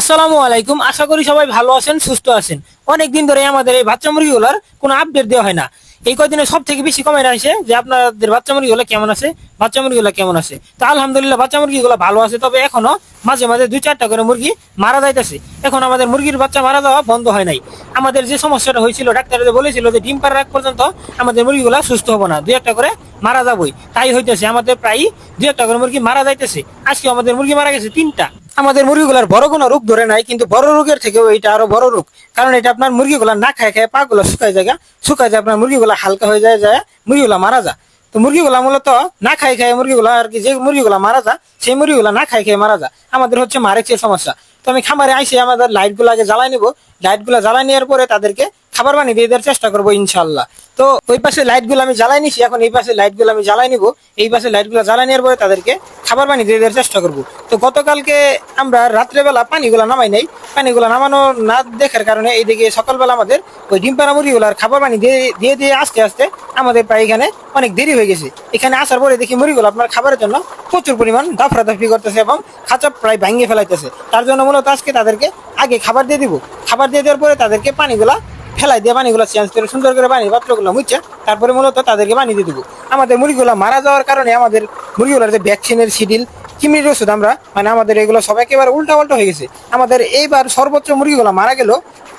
আসসালামু আলাইকুম। আশা করি সবাই ভালো আছেন, সুস্থ আছেন। অনেকদিন ধরে আমাদের এই বাচ্চা মুরগিগুলোর কোনো আপডেট দেওয়া হয় না। এই কদিনে সব থেকে বেশি কমেন্ট আসে যে আপনাদের বাচ্চা মুরগিগুলো কেমন আছে? বাচ্চা মুরগিগুলো কেমন আছে? তো আলহামদুলিল্লাহ বাচ্চা মুরগিগুলো ভালো আছে, তবে এখনও মাঝে মাঝে দুই চারটা করে মুরগি মারা যাইতেছে। এখন আমাদের মুরগির বাচ্চা মারা যাওয়া বন্ধ হয় নাই। আমাদের যে সমস্যাটা হয়েছিল ডাক্তাররা বলেছিল যে ডিম পাড়ার আগ পর্যন্ত আমাদের মুরগিগুলো সুস্থ হবে না, দুই একটা করে মারা যাবই। তাই হইতেছে আমাদের প্রায় দুই একটা করে মুরগি মারা যাইতেছে। আজকে আমাদের মুরগি মারা গেছে তিনটা। আমাদের মুরগিগুলার বড় কোনো রোগ ধরে নাই, কিন্তু বড় রোগের থেকেও এটা আরও বড় রোগ। কারণ এটা আপনার মুরগিগুলা না খায় খায় পাগুলো শুকায় যায় শুকায় যায়, আপনার মুরগিগুলা হালকা হয়ে যায় যায়, মুরগিগুলা মারা যায়। তো মুরগিগুলা মূলত না খাই খায় মুরগিগুলা আর কি, যে মুরগিগুলা মারা যায়, সেই মুরগিগুলা না খাই খাই মারা যায়। আমাদের হচ্ছে মারেক্সের সমস্যা। তো আমি খামারে আইসে, আমাদের লাইটগুলো আগে জ্বালাই নিবো। লাইটগুলা জ্বালাই নেওয়ার পরে তাদেরকে খাবার বানিয়ে দিয়ে দেওয়ার চেষ্টা করব, ইনশাল্লাহ। তো ওই পাশে লাইটগুলো আমি জ্বালাই নিছি, এখন এই পাশে লাইটগুলো আমি জ্বালাই নিবো। এই পাশে লাইটগুলো জ্বালাই নেওয়ার পরে তাদেরকে খাবার পানি দিয়ে দেওয়ার চেষ্টা করব। তো গতকালকে আমরা রাত্রেবেলা পানিগুলো নামাই নাই। পানিগুলো নামানো না দেখার কারণে এইদিকে সকালবেলা আমাদের ওই ডিম পাড়া মুরগিগুলার খাবার পানি দিয়ে দিয়ে দিয়ে আস্তে আস্তে আমাদের প্রায় এখানে অনেক দেরি হয়ে গেছে। এখানে আসার পরে দেখি মুরগিগুলো আপনার খাবারের জন্য প্রচুর পরিমাণ দাফরাদাফি করতেছে এবং খাঁচা প্রায় ভাঙিয়ে ফেলাইতেছে। তার জন্য মূলত আজকে তাদেরকে আগে খাবার দিয়ে দিব। খাবার দিয়ে দেওয়ার পরে তাদেরকে পানিগুলা ফেলাই দিয়ে পানিগুলো চেঞ্জ করে সুন্দর করে পানি পাত্রগুলো মুচ্ছে তারপরে মূলত তাদেরকে পানি দিয়ে দেবো। আমাদের মুরগিগুলো মারা যাওয়ার কারণে আমাদের মুরগিগুলোর যে ভ্যাকসিনের শিডিল কিমির ওষুধ আমরা মানে আমাদের এগুলো সব একেবারে উল্টা পাল্টা হয়ে গেছে। আমাদের এইবার সর্বোচ্চ মুরগিগুলো মারা গেল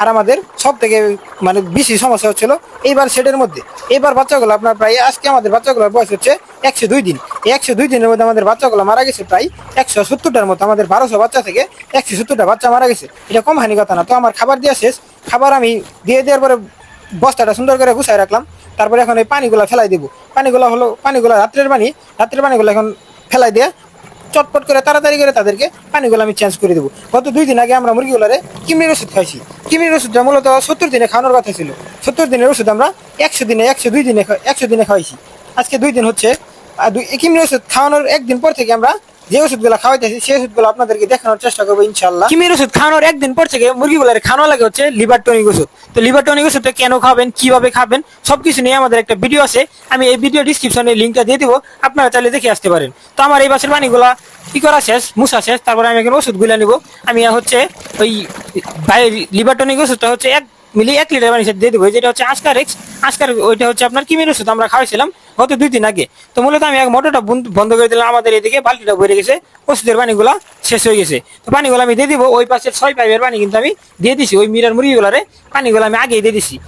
আর আমাদের সব থেকে মানে বেশি সমস্যা হচ্ছিল এইবার সেটের মধ্যে। এইবার বাচ্চাগুলো আপনার প্রায়, আজকে আমাদের বাচ্চাগুলোর বয়স হচ্ছে একশো দুই দিন। এই একশো দুই দিনের মধ্যে আমাদের বাচ্চাগুলো মারা গেছে প্রায় একশো সত্তরটার মতো। আমাদের বারোশো বাচ্চা থেকে একশো সত্তরটা বাচ্চা মারা গেছে। এটা কম হানি কথা না, তো আমার খাবার দেওয়া শেষ। খাবার আমি দিয়ে দেওয়ার পরে বস্তাটা সুন্দর করে গুছাই রাখলাম। তারপরে এখন এই পানিগুলো ফেলাই দেবো। পানিগুলো হলো, পানিগুলো রাত্রের পানি, রাত্রের পানিগুলো এখন ফেলাই দিয়ে চটপট করে তাড়াতাড়ি করে তাদেরকে পানিগুলো আমি চেঞ্জ করে দেবো। গত দুই দিন আগে আমরা মুরগিগুলোরে কিমির ওষুধ খাইছি। কিমির ওষুধটা মূলত সত্তর দিনে খাওয়ানোর কথা ছিল। সত্তর দিনের ওষুধ আমরা একশো দিনে, একশো দুই দিনে একশো দিনে খাওয়াইছি। আজকে দুই দিন হচ্ছে কিমির ওষুধ খাওয়ানোর একদিন পর থেকে আমরা যে ওষুধগুলো খাওয়াইতেছি, সেই ওষুধগুলো আপনাদেরকে দেখানোর চেষ্টা করব ইনশাল্লাহ কিমির ওষুধ খাওয়ানোর একদিন পর থেকে মুরগিগুলোর খাওয়ানো লাগে হচ্ছে লিভার টনিক ওষুধ। তো লিভার টনিক ওষুধটা কেন খাবেন, কীভাবে খাবেন, সবকিছু নিয়ে আমাদের একটা ভিডিও আছে। আমি এই ভিডিও ডিসক্রিপশনে লিঙ্কটা দিয়ে দিব, আপনারা চাইলে দেখে আসতে পারেন। তো আমার এই বাসের পানিগুলা কি করা শেষ মুসা শেষ, তারপরে আমি এখন ওষুধগুলো নিব। আমি হচ্ছে ওই লিভার টনিক ওষুধটা হচ্ছে এক মিলি এক লিটার পানি দিয়ে দেবো। যেটা হচ্ছে আজকার এক্স, আজকার ওইটা হচ্ছে আপনার কিমির ওষুধ, আমরা খাওয়াইছিলাম। গত দুই দিন আগে। তো মূলত আমি এক মোটরটা বন্ধ- করে দিলাম, আমাদের এদিকে বালতিটা ভরে গেছে, ওষুধের পানিগুলা শেষ হয়ে গেছে। তো পানিগুলো আমি দিয়ে দিব, ওই পাশের ছয় পাইপের পানি কিন্তু আমি দিয়ে দিছি, ওই মিরার মুরগিগুলারে পানিগুলো আমি আগেই দিয়ে দিছি।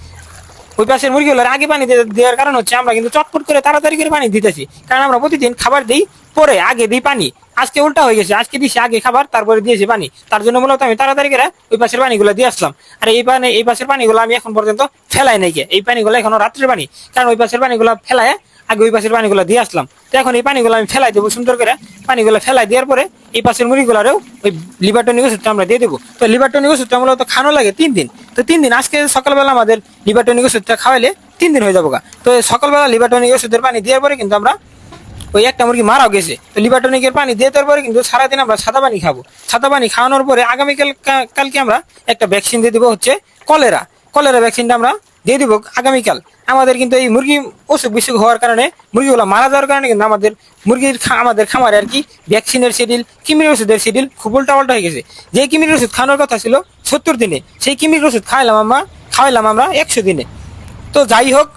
ওই পাশের মুরগিগুলোর আগে পানি দেওয়ার কারণ হচ্ছে আমরা কিন্তু চটপট করে তাড়াতাড়ি করে পানি দিতেছি। কারণ আমরা প্রতিদিন খাবার দিই, পরে আগে দিই পানি। আজকে উল্টা হয়ে গেছে, আজকে দিছি আগে খাবার, তারপরে দিয়েছি পানি। তার জন্য মূলত আমি তাড়াতাড়ি করে ওই পাশের পানিগুলো দিয়ে আসলাম। আর এই পানি, এই পাশের পানিগুলো আমি এখন পর্যন্ত ফেলাই নাই এই পানিগুলো এখনও রাত্রের পানি। কারণ ওই পাশের পানিগুলো ফেলায় আগে ওই পাশের পানিগুলো দিয়ে আসলাম। তো এখন এই পানিগুলো আমি ফেলাই দেবো সুন্দর করে। পানিগুলো ফেলাই দেওয়ার পরে এই পাশের মুরগিগুলোরেও ওই লিভার টনিক ওষুধটা আমরা দিয়ে দেবো। তো লিভার টনিক ওষুধটা মূলত খানো লাগে তিন দিন। তো তিন দিন, আজকে সকালবেলা আমাদের লিভার টনিক ওষুধটা খাওয়াইলে তিন দিন হয়ে যাব তো সকালবেলা লিভার টনিক ওষুধের পানি দেওয়ার পরে কিন্তু আমরা ওই একটা মুরগি মারাও গেছে। তো লিভার টনিকের পানি দিয়ে দেওয়ার পরে কিন্তু সারাদিন আমরা সাদা পানি খাব। সাদা পানি খাওয়ানোর পরে আগামীকাল কালকে আমরা একটা ভ্যাকসিন দিয়ে দেবো হচ্ছে কলেরা কলেরা ভ্যাকসিনটা আমরা দিয়ে দেবো আগামীকাল। আমাদের কিন্তু এই মুরগি অসুখ বিসুখ হওয়ার কারণে মুরগিগুলো মারা যাওয়ার কারণে কিন্তু আমাদের মুরগির আমাদের খামারে আর কি ভ্যাকসিনের শিডিল কিমির ওষুধের শিডিল খুব উল্টা পাল্টা হয়ে গেছে। যে কিমির ওষুধ খাওয়ানোর কথা ছিল সত্তর দিনে, সেই কিমির ওষুধ খাওয়াইলাম আমরা খাওয়াইলাম আমরা একশো দিনে। তো যাই হোক,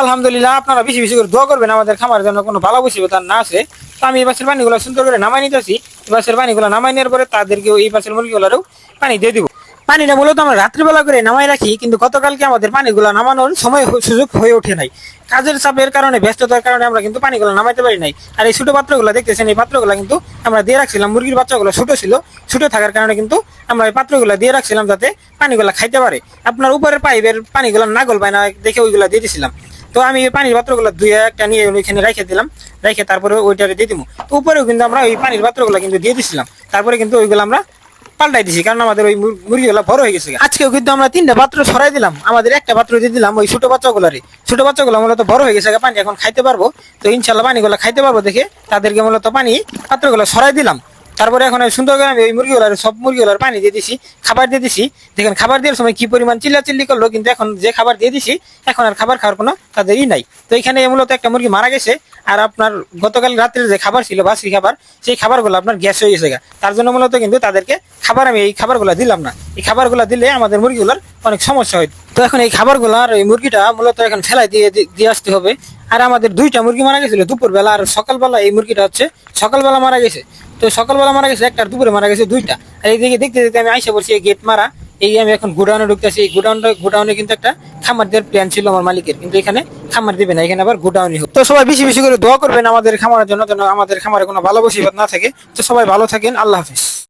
আলহামদুলিল্লাহ আপনারা বেশি বেশি করে দোয়া করবেন, আমাদের খামারের জন্য কোনো ভালো তার না আছে তো আমি এই বাসের পানিগুলো সুন্দর করে নামাই নিতেছি। এই বাসের পানিগুলো নামাই নেওয়ার পরে তাদেরকে এই বাসের মুরগিগুলোরও পানি দিয়ে দিব। পানিটা মূলত আমরা রাত্রিবেলা করে নামাই রাখি, কিন্তু গতকালকে আমাদের পানিগুলো নামানোর সময় সুযোগ হয়ে ওঠে নাই। কাজের চাপের কারণে, ব্যস্ততার কারণে আমরা কিন্তু পানিগুলো নামাইতে পারি নাই। আর এই ছোট পাত্রগুলো দেখতেছেন, এই পাত্রগুলো কিন্তু আমরা দিয়ে রাখছিলাম, মুরগির বাচ্চাগুলো ছোট ছিল, ছোট থাকার কারণে কিন্তু আমরা এই পাত্রগুলো দিয়ে রাখছিলাম যাতে পানিগুলো খাইতে পারে। আপনার উপরের পাইপের পানিগুলো না গল পায় না, দেখে ওইগুলো দিয়ে দিছিলাম। তো আমি এই পানির পাত্রগুলো দুই একটা নিয়ে ওইখানে রেখে দিলাম, রেখে তারপরে ওইটাকে দিয়ে দিব তো উপরেও কিন্তু আমরা ওই পানির পাত্রগুলো কিন্তু দিয়ে দিছিলাম। তারপরে কিন্তু ওইগুলো আমরা পাল্টাই দিছি কারণ আমাদের ওই মুর- মুরগিগুলো বড় হয়ে গেছে আজকেও কিন্তু আমরা তিনটা পাত্র সরাই দিলাম। আমাদের একটা পাত্র দিয়ে দিলাম ওই ছোট বাচ্চাগুলোরে। ছোট বাচ্চাগুলো মূলত বড় হয়ে গেছে পানি এখন খাইতে পারব। তো ইনশাল্লাহ পানিগুলো খাইতে পারব দেখে তাদেরকে মূলত পানি পাত্রগুলো সরাই দিলাম। তারপরে এখন সুন্দর করে আমি ওই মুরগিগুলোর, সব মুরগিগুলোর পানি দিয়ে দিছি, খাবার দিয়ে দিছি। দেখেন খাবার দেওয়ার সময় কি পরিমাণ চিল্লা চিল্লি করল, কিন্তু এখন যে খাবার দিয়ে দিছি, এখন আর খাবার খাওয়ার কোনো তাদের ই নাই। তো এখানে মূলত একটা মুরগি মারা গেছে। আর আপনার গতকাল রাত্রে যে খাবার ছিল, বাসি খাবার, সেই খাবারগুলো আপনার গ্যাস হয়ে গেছে। তার জন্য মূলত কিন্তু তাদেরকে খাবার আমি এই খাবারগুলো দিলাম না। এই খাবারগুলো দিলে আমাদের মুরগিগুলোর অনেক সমস্যা হয়। তো এখন এই খাবারগুলো আর এই মুরগিটা মূলত এখন ফেলাই দিয়ে দিয়ে আসতে হবে। আর আমাদের দুইটা মুরগি মারা গেছিল দুপুরবেলা আর সকালবেলা এই মুরগিটা হচ্ছে সকালবেলা মারা গেছে। তো সকালবেলা মারা গেছে একটা, দুপুরে মারা গেছে দুইটা। আর এইদিকে দেখতে দেখতে আমি আইসা বলছি এই গেট মারা। এই আমি এখন গোডাউনে ঢুকতেছি। এই গোডাউনটা, গোডাউনে কিন্তু একটা খামার দেওয়ার প্ল্যান ছিল আমার মালিকের। কিন্তু এখানে খামার দিবেন, এখানে আবার গোডাউনই হোক। তো সবাই বেশি বেশি করে দোয়া করবেন আমাদের খামারের জন্য, যেন আমাদের খামারে কোনো ভালো বসিবাদ না থাকে। তো সবাই ভালো থাকেন, আল্লাহ হাফিজ।